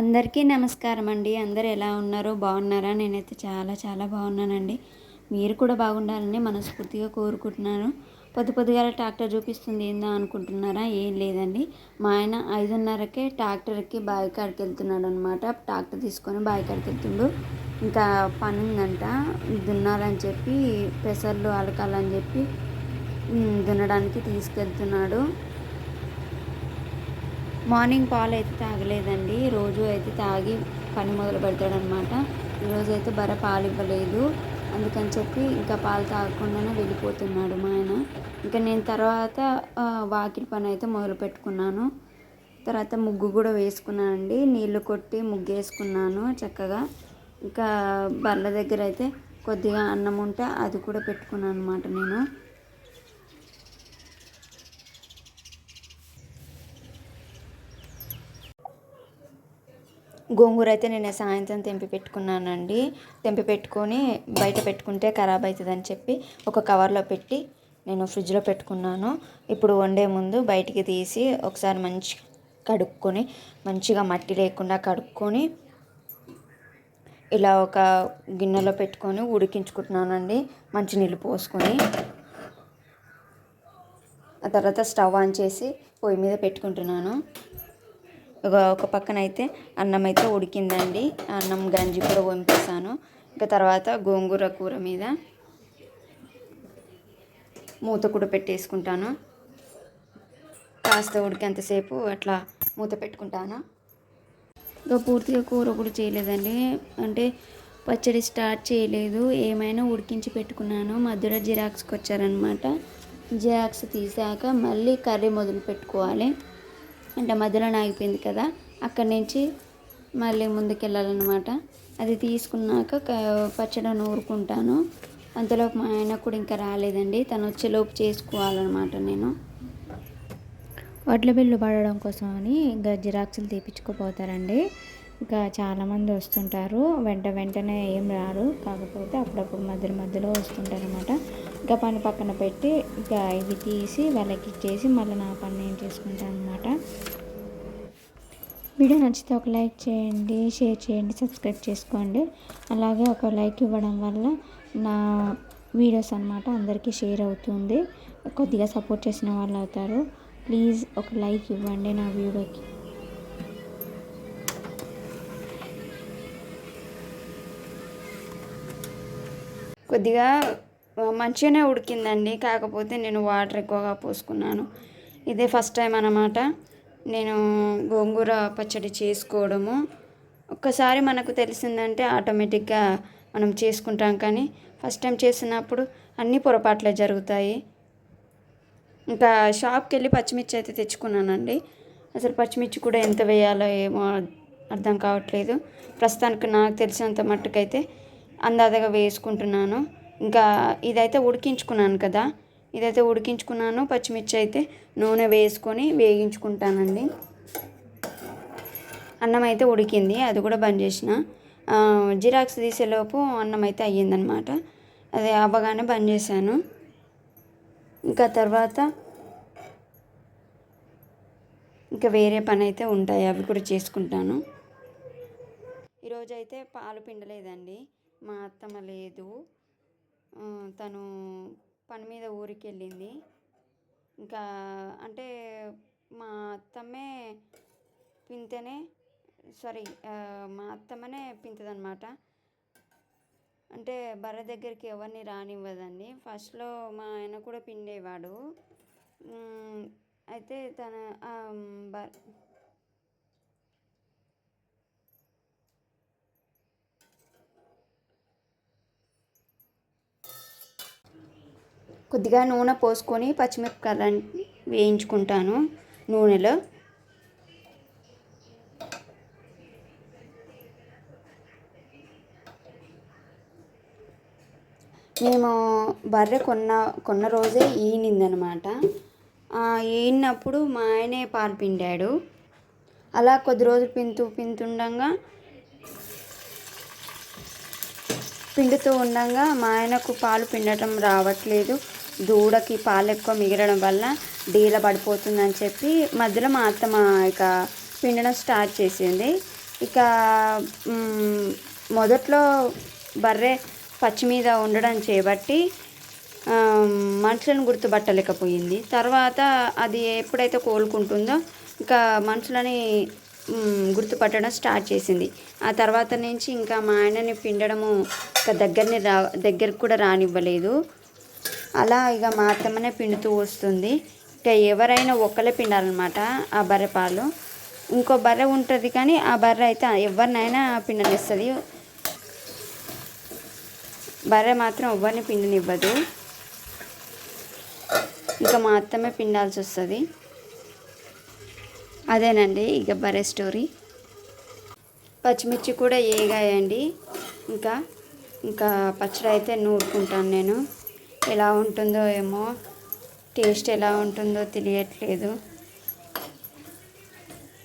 అందరికీ నమస్కారం అండి. అందరు ఎలా ఉన్నారో బాగున్నారా? నేనైతే చాలా చాలా బాగున్నానండి. మీరు కూడా బాగుండాలని మనస్ఫూర్తిగా కోరుకుంటున్నాను. పొద్దు పొద్దుగా ట్రాక్టర్ చూపిస్తుంది ఏందా అనుకుంటున్నారా? ఏం లేదండి. మా ఆయన ఐదున్నరకే ట్రాక్టర్కి బావి కాడికి వెళ్తున్నాడు అనమాట ట్రాక్టర్ తీసుకొని బావి కాడికి వెళ్తుండు. ఇంకా పని ఉందంట దున్నాలని చెప్పి పెసర్లు అలకాలని చెప్పి దున్నడానికి తీసుకెళ్తున్నాడు. మార్నింగ్ పాలు అయితే తాగలేదండి. రోజు అయితే తాగి పని మొదలు పెడతాడనమాట ఈరోజు అయితే బర పాలు ఇవ్వలేదు. అందుకని చెప్పి ఇంకా పాలు తాగకుండానే వెళ్ళిపోతున్నాడు మా ఆయన. ఇంకా నేను తర్వాత వాకిలి పని అయితే మొదలు పెట్టుకున్నాను. తర్వాత ముగ్గు కూడా వేసుకున్నాను అండి నీళ్ళు కొట్టి ముగ్గు వేసుకున్నాను చక్కగా. ఇంకా బర్ల దగ్గర అయితే కొద్దిగా అన్నం ఉంటే అది కూడా పెట్టుకున్నాను అనమాట నేను. గోంగూర అయితే నేను సాయంత్రం తెంపి పెట్టుకున్నానండి. తెంపి పెట్టుకొని బయట పెట్టుకుంటే ఖరాబ్ అవుతుందని చెప్పి ఒక కవర్లో పెట్టి నేను ఫ్రిడ్జ్లో పెట్టుకున్నాను. ఇప్పుడు వండే ముందు బయటికి తీసి ఒకసారి మంచి కడుక్కొని మంచిగా మట్టి లేకుండా కడుక్కొని ఇలా ఒక గిన్నెలో పెట్టుకొని ఉడికించుకుంటున్నానండి. మంచి నీళ్ళు పోసుకొని. ఆ తర్వాత స్టవ్ ఆన్ చేసి పొయ్యి మీద పెట్టుకుంటున్నాను. ఒక ఒక పక్కన అయితే అన్నం అయితే ఉడికిందండి అన్నం గంజి కూడా వంపేసాను ఇంకా తర్వాత గోంగూర కూర మీద మూత కూడా పెట్టేసుకుంటాను. కాస్త ఉడికేంతసేపు అట్లా మూత పెట్టుకుంటాను. ఇంకా పూర్తిగా కూర కూడా చేయలేదండి. అంటే పచ్చడి స్టార్ట్ చేయలేదు. ఏమైనా ఉడికించి పెట్టుకున్నాను. మధ్యలో జిరాక్స్కి వచ్చారనమాట జిరాక్స్ తీసాక మళ్ళీ కర్రీ మొదలు పెట్టుకోవాలి. అంటే మధ్యలో ఆగిపోయింది కదా అక్కడి నుంచి మళ్ళీ ముందుకెళ్ళాలన్నమాట. అది తీసుకున్నాక పచ్చడి నూరుకుంటాను అంతలోపు మా ఆయన కూడా ఇంకా రాలేదండి. తను వచ్చేలోపు చేసుకోవాలన్నమాట నేను. వడ్ల బిల్లు పడడం కోసం అని ఇంకా జిరాక్సులు తీపించుకుపోతారండి ఇంకా చాలామంది వస్తుంటారు. వెంట వెంటనే ఏం రారు. కాకపోతే అప్పుడప్పుడు మధ్యలో మధ్యలో వస్తుంటారనమాట ఇంకా పని పక్కన పెట్టి ఇక ఇవి తీసి వాళ్ళకి ఇచ్చేసి మళ్ళీ నా పని నేను చేసుకుంటాను అనమాట వీడియో నచ్చితే ఒక లైక్ చేయండి షేర్ చేయండి సబ్స్క్రైబ్ చేసుకోండి. అలాగే ఒక లైక్ ఇవ్వడం వల్ల నా వీడియోస్ అన్నమాట అందరికీ షేర్ అవుతుంది. కొద్దిగా సపోర్ట్ చేసిన వాళ్ళు అవుతారు. ప్లీజ్ ఒక లైక్ ఇవ్వండి నా వీడియోకి. కొద్దిగా మంచిగానే ఉడికిందండి. కాకపోతే నేను వాటర్ ఎక్కువగా పోసుకున్నాను. ఇదే ఫస్ట్ టైం అన్నమాట. నేను గోంగూర పచ్చడి చేసుకోవడము. ఒక్కసారి మనకు తెలిసిందంటే ఆటోమేటిక్గా మనం చేసుకుంటాం కానీ ఫస్ట్ టైం చేసినప్పుడు అన్ని పొరపాట్లే జరుగుతాయి. ఇంకా షాప్కి వెళ్ళి పచ్చిమిర్చి అయితే తెచ్చుకున్నానండి. అసలు పచ్చిమిర్చి కూడా ఎంత వేయాలో ఏమో అర్థం కావట్లేదు. ప్రస్తుతానికి నాకు తెలిసినంత మట్టుకైతే అందాజగా వేసుకుంటున్నాను. ఇంకా ఇదైతే ఉడికించుకున్నాను కదా. ఇదైతే ఉడికించుకున్నాను. పచ్చిమిర్చి అయితే నూనె వేసుకొని వేగించుకుంటానండి. అన్నం అయితే ఉడికింది. అది కూడా బంద్ చేసిన. జిరాక్స్ తీసేలోపు అన్నం అయితే అయ్యిందనమాట. అది అవ్వగానే బంద్ చేశాను. ఇంకా తర్వాత ఇంకా వేరే పని అయితే ఉంటాయి. అవి కూడా చేసుకుంటాను. ఈరోజు అయితే పాలు పిండలేదండి. మా అత్తమ్మ లేదు. తను పని మీద ఊరికి వెళ్ళింది ఇంకా అంటే మా అత్తమ్మే పింతనే సారీ మా అత్తమ్మనే పింతదనమాట అంటే బర్రె దగ్గరికి ఎవరిని రానివ్వదండి. ఫస్ట్లో మా ఆయన కూడా పిండేవాడు. అయితే తన బర్ కొద్దిగా నూనె పోసుకొని పచ్చిమిరపకాయలు వేయించుకుంటాను నూనెలో. మేము బర్రె కొన్న కొన్న రోజే ఈనిందనమాట. ఈనప్పుడు మా ఆయనే పాలు పిండాడు. అలా కొద్ది రోజులు పింతు పింతుండగా పిండుతూ ఉండగా మా ఆయనకు పాలు పిండటం రావట్లేదు. దూడకి పాలు ఎక్కువ మిగలడం వల్ల డీల పడిపోతుందని చెప్పి మధ్యలో మా అత్తమ్మ ఇక పిండడం స్టార్ట్ చేసింది. ఇక మొదట్లో బర్రె పచ్చి మీద ఉండడం చేయబట్టి మనుషులను గుర్తుపట్టలేకపోయింది. తర్వాత అది ఎప్పుడైతే కోలుకుంటుందో ఇంకా మనుషులని గుర్తుపట్టడం స్టార్ట్ చేసింది. ఆ తర్వాత నుంచి ఇంకా మా ఆయనని పిండడము ఇంకా దగ్గరని రా దగ్గరికి కూడా రానివ్వలేదు. అలా ఇక మా అత్తమ్మనే పిండుతూ వస్తుంది. ఇక ఎవరైనా ఒక్కలే పిండాలన్నమాట ఆ బర్రె పాలు. ఇంకో బర్రె ఉంటుంది కానీ ఆ బర్రె అయితే ఎవరినైనా పిండనిస్తుంది. బర్రె మాత్రం ఎవరిని పిండనివ్వదు. ఇంకా మా అత్తమ్మే పిండాల్సి వస్తుంది. అదేనండి ఇక బర్రె స్టోరీ. పచ్చిమిర్చి కూడా ఏగాయండి. ఇంకా ఇంకా పచ్చడి అయితే నూరుకుంటాను నేను. ఎలా ఉంటుందో ఏమో టేస్ట్ ఎలా ఉంటుందో తెలియట్లేదు.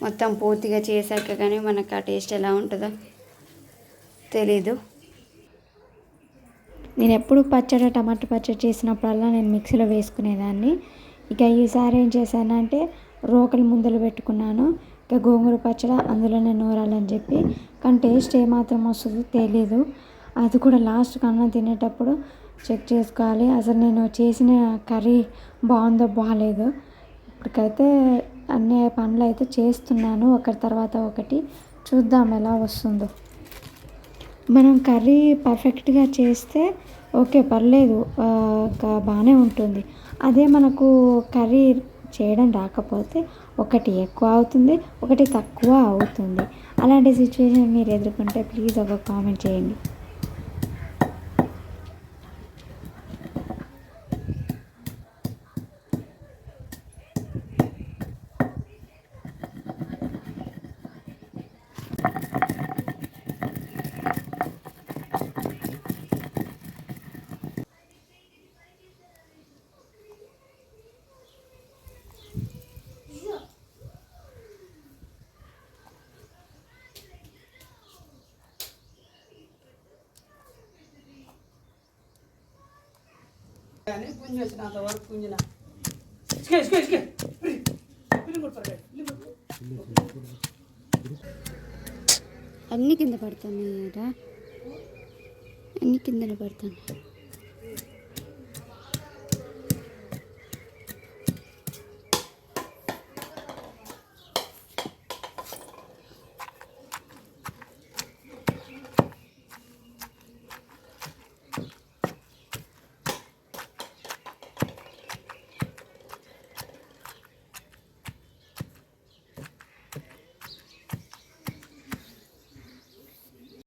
మొత్తం పూర్తిగా చేశాక కానీ మనకు ఆ టేస్ట్ ఎలా ఉంటుందో తెలీదు. నేను ఎప్పుడు పచ్చడి టమాటా పచ్చడి చేసినప్పుడల్లా నేను మిక్సీలో వేసుకునేదాన్ని. ఇక ఈసారి ఏం చేశానంటే రోకలి ముందలు పెట్టుకున్నాను. ఇక గోంగూర పచ్చడి అందులోనే నూరాలని చెప్పి. కానీ టేస్ట్ ఏమాత్రం వస్తుందో తెలీదు. అది కూడా లాస్ట్ కన్నా తినేటప్పుడు చెక్ చేసుకోవాలి. అసలు నేను చేసిన కర్రీ బాగుందో బాగాలేదో ఇప్పటికైతే అన్ని పనులు అయితే చేస్తున్నాను. ఒకటి తర్వాత ఒకటి చూద్దాం ఎలా వస్తుందో. మనం కర్రీ పర్ఫెక్ట్గా చేస్తే ఓకే పర్లేదు. బాగానే ఉంటుంది. అదే మనకు కర్రీ చేయడం రాకపోతే ఒకటి ఎక్కువ అవుతుంది ఒకటి తక్కువ అవుతుంది. అలాంటి సిచ్యువేషన్ మీరు ఎదుర్కొంటే ప్లీజ్ ఒక కామెంట్ చేయండి. కానీ పుంజి వచ్చినంత వరకు పుంజిన ఇసుకే ఇసుకే ఇసుకే. పిల్లి కొడతారు పిల్లి కొడతారు అన్ని కింద పడుతున్నాయి అన్ని కిందనే పడుతున్నాయి